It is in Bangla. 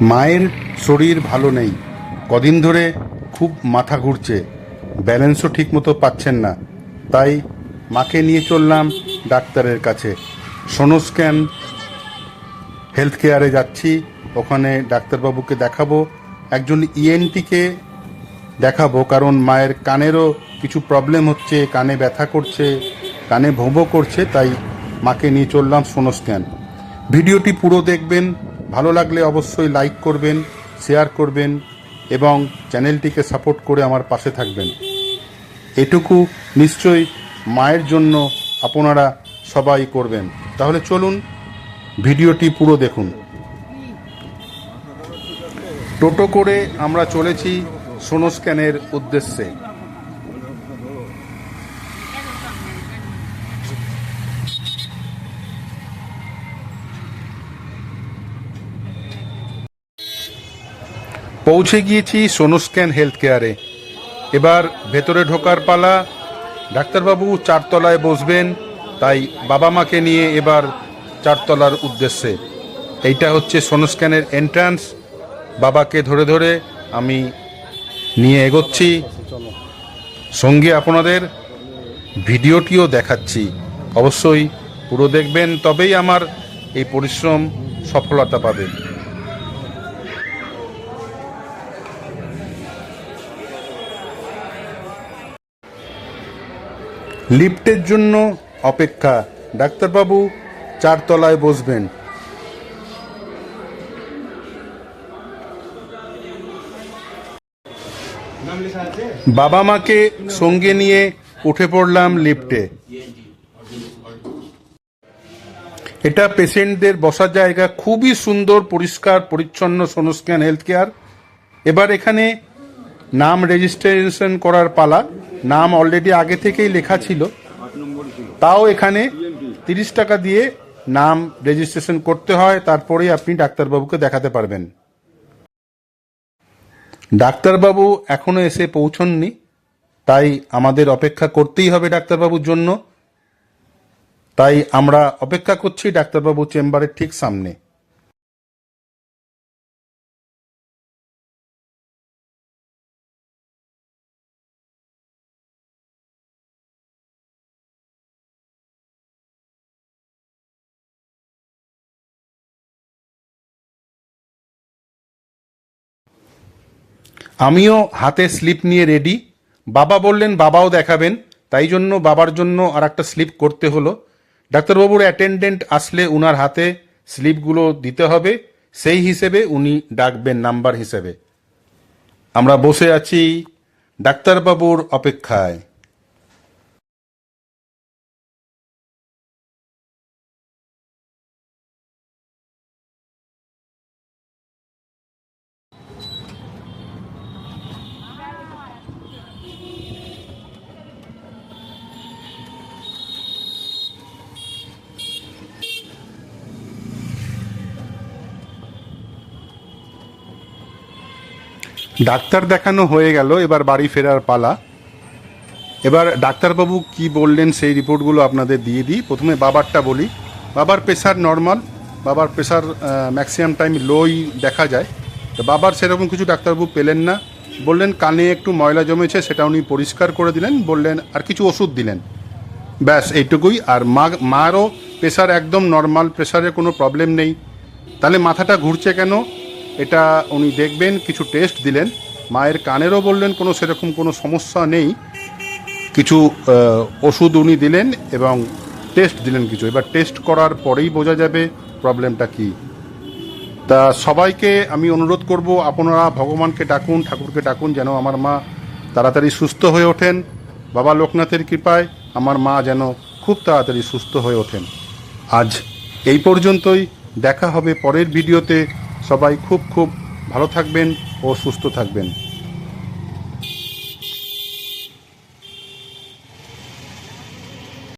মায়ের শরীর ভালো নেই। কদিন ধরে খুব মাথা ঘুরছে। ব্যালেন্সও ঠিকমতো পাচ্ছেন না। তাই মাকে নিয়ে চললাম ডাক্তারের কাছে। সোনো স্ক্যান, হেলথ কেয়ারে যাচ্ছি। ওখানে ডাক্তারবাবুকে দেখাবো। একজন ইএনটিকে দেখাবো। কারণ মায়ের কানেরও কিছু প্রবলেম হচ্ছে, কানে ব্যথা করছে, কানে ভোঁবো করছে, তাই মাকে নিয়ে চললাম সোনো স্ক্যান। ভিডিওটি পুরো দেখবেন। ভালো লাগলে অবশ্যই লাইক করবেন শেয়ার করবেন এবং চ্যানেলটিকে সাপোর্ট করে আমার পাশে থাকবেন। এটুকু নিশ্চয়ই মায়ের জন্য আপনারা সবাই করবেন। তাহলে চলুন ভিডিওটি পুরো দেখুন। টোটো করে আমরা চলেছি সোনো স্ক্যানের উদ্দেশ্যে। পৌঁছে গিয়েছি সোনো স্ক্যান হেলথ কেয়ারে এবার ভেতরে ঢোকার পালা, ডাক্তারবাবু চারতলায় বসবেন, তাই বাবা মাকে নিয়ে এবার চারতলার উদ্দেশ্যে। এইটা হচ্ছে সোনো স্ক্যানের এন্ট্রান্স বাবাকে ধরে ধরে আমি নিয়ে এগোচ্ছি। সঙ্গে আপনাদের ভিডিওটিও দেখাচ্ছি। অবশ্যই পুরো দেখবেন, তবেই আমার এই পরিশ্রম সফলতা পাবে। লিফটের জন্য অপেক্ষা। ডাক্তারবাবু, চারতলায় বসবেন। বাবা মাকে সঙ্গে নিয়ে উঠে পড়লাম লিফটে। এটা পেশেন্টদের বসার জায়গা খুবই সুন্দর, পরিষ্কার, পরিচ্ছন্ন সোনোস্ক্যান হেলথ কেয়ার। এবার এখানে নাম রেজিস্ট্রেশন করার পালা। নাম অলরেডি আগে থেকেই লেখা ছিল। তাও এখানে তিরিশ টাকা দিয়ে নাম রেজিস্ট্রেশন করতে হয়, তারপরেই আপনি ডাক্তারবাবুকে দেখাতে পারবেন। ডাক্তারবাবু এখনও এসে পৌঁছননি, তাই আমাদের অপেক্ষা করতেই হবে ডাক্তারবাবুর জন্য। তাই আমরা অপেক্ষা করছি ডাক্তারবাবু চেম্বারের ঠিক সামনে। আমিও হাতে স্লিপ নিয়ে রেডি বাবা বললেন, বাবাও দেখাবেন। তাই জন্য বাবার জন্য আর একটা স্লিপ করতে হলো। ডাক্তারবাবুর অ্যাটেন্ডেন্ট আসলে উনার হাতে স্লিপগুলো দিতে হবে। সেই হিসেবে উনি ডাকবেন নাম্বার হিসেবে। আমরা বসে আছি ডাক্তারবাবুর অপেক্ষায়। ডাক্তার দেখানো হয়ে গেল, এবার বাড়ি ফেরার পালা। এবার ডাক্তারবাবু কি বললেন সেই রিপোর্টগুলো আপনাদের দিয়ে দিই। প্রথমে বাবারটা বলি। বাবার প্রেশার নর্মাল, বাবার প্রেশার ম্যাক্সিমাম টাইম লোই দেখা যায়। তো বাবার সেরকম কিছু ডাক্তারবাবু পেলেন না। বললেন, কানে একটু ময়লা জমেছে, সেটা উনি পরিষ্কার করে দিলেন। বললেন, আর কিছু ওষুধ দিলেন? ব্যাস, এইটুকুই। আর মা, মারও প্রেশার একদম নর্মাল প্রেশারে কোনো প্রবলেম নেই। তাহলে মাথাটা ঘুরছে কেন? এটা উনি দেখবেন, কিছু টেস্ট দিলেন। মায়ের কানেরও বললেন, কোনো সেরকম কোনো সমস্যা নেই। কিছু ওষুধ উনি দিলেন এবং টেস্ট দিলেন কিছু। এবার টেস্ট করার পরেই বোঝা যাবে প্রবলেমটা কি। তা সবাইকে আমি অনুরোধ করব, আপনারা ভগবানকে ডাকুন, ঠাকুরকে ডাকুন, যেন আমার মা তাড়াতাড়ি সুস্থ হয়ে ওঠেন। বাবা লোকনাথের কৃপায় আমার মা যেন খুব তাড়াতাড়ি সুস্থ হয়ে ওঠেন। আজ এই পর্যন্তই। দেখা হবে পরের ভিডিওতে। সবাই খুব খুব ভালো থাকবেন ও সুস্থ থাকবেন।